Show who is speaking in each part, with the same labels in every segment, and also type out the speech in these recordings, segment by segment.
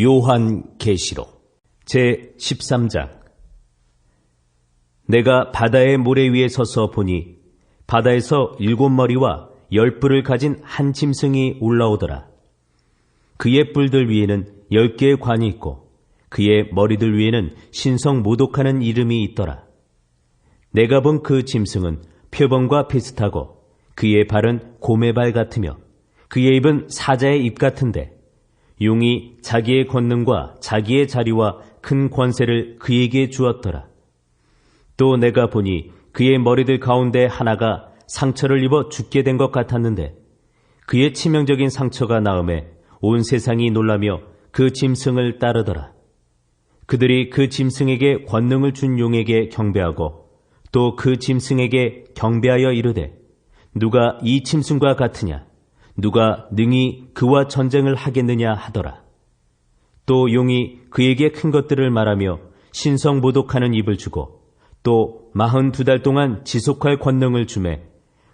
Speaker 1: 요한 계시록 제 13장 내가 바다의 모래 위에 서서 보니 바다에서 일곱 머리와 열 뿔을 가진 한 짐승이 올라오더라. 그의 뿔들 위에는 열 개의 관이 있고 그의 머리들 위에는 신성 모독하는 이름이 있더라. 내가 본 그 짐승은 표범과 비슷하고 그의 발은 곰의 발 같으며 그의 입은 사자의 입 같은데 용이 자기의 권능과 자기의 자리와 큰 권세를 그에게 주었더라. 또 내가 보니 그의 머리들 가운데 하나가 상처를 입어 죽게 된 것 같았는데 그의 치명적인 상처가 나음에 온 세상이 놀라며 그 짐승을 따르더라. 그들이 그 짐승에게 권능을 준 용에게 경배하고 또 그 짐승에게 경배하여 이르되 누가 이 짐승과 같으냐 누가 능히 그와 전쟁을 하겠느냐 하더라. 또 용이 그에게 큰 것들을 말하며 신성 모독하는 입을 주고 또 마흔 두 달 동안 지속할 권능을 주매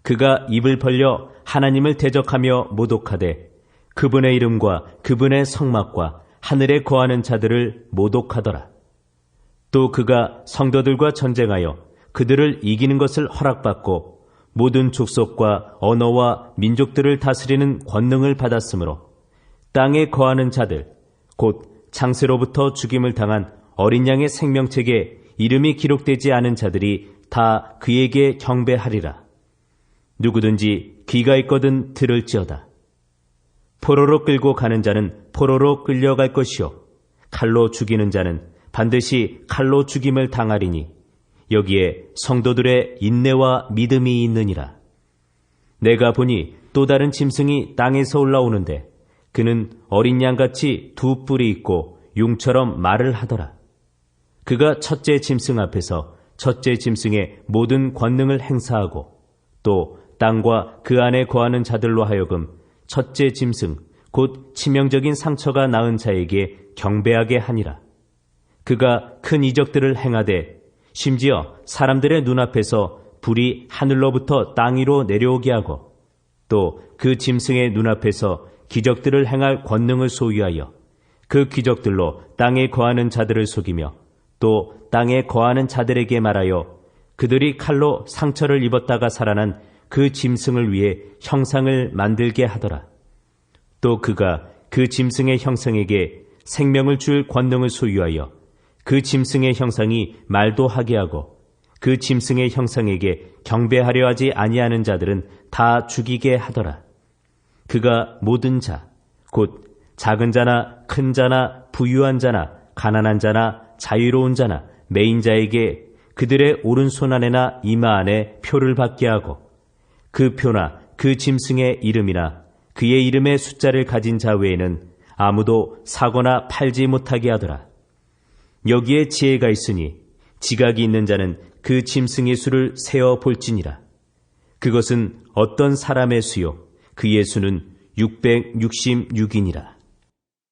Speaker 1: 그가 입을 벌려 하나님을 대적하며 모독하되 그분의 이름과 그분의 성막과 하늘에 거하는 자들을 모독하더라. 또 그가 성도들과 전쟁하여 그들을 이기는 것을 허락받고 모든 족속과 언어와 민족들을 다스리는 권능을 받았으므로 땅에 거하는 자들 곧 장세로부터 죽임을 당한 어린 양의 생명책에 이름이 기록되지 않은 자들이 다 그에게 경배하리라. 누구든지 귀가 있거든 들을지어다. 포로로 끌고 가는 자는 포로로 끌려갈 것이요 칼로 죽이는 자는 반드시 칼로 죽임을 당하리니 여기에 성도들의 인내와 믿음이 있느니라. 내가 보니 또 다른 짐승이 땅에서 올라오는데 그는 어린 양같이 두 뿔이 있고 용처럼 말을 하더라. 그가 첫째 짐승 앞에서 첫째 짐승의 모든 권능을 행사하고 또 땅과 그 안에 거하는 자들로 하여금 첫째 짐승 곧 치명적인 상처가 나은 자에게 경배하게 하니라. 그가 큰 이적들을 행하되 심지어 사람들의 눈앞에서 불이 하늘로부터 땅 위로 내려오게 하고 또 그 짐승의 눈앞에서 기적들을 행할 권능을 소유하여 그 기적들로 땅에 거하는 자들을 속이며 또 땅에 거하는 자들에게 말하여 그들이 칼로 상처를 입었다가 살아난 그 짐승을 위해 형상을 만들게 하더라. 또 그가 그 짐승의 형상에게 생명을 줄 권능을 소유하여 그 짐승의 형상이 말도 하게 하고 그 짐승의 형상에게 경배하려 하지 아니하는 자들은 다 죽이게 하더라. 그가 모든 자, 곧 작은 자나 큰 자나 부유한 자나 가난한 자나 자유로운 자나 메인 자에게 그들의 오른손 안에나 이마 안에 표를 받게 하고 그 표나 그 짐승의 이름이나 그의 이름의 숫자를 가진 자 외에는 아무도 사거나 팔지 못하게 하더라. 여기에 지혜가 있으니 지각이 있는 자는 그 짐승의 수를 세어 볼지니라. 그것은 어떤 사람의 수요 그의 수는 666이니라.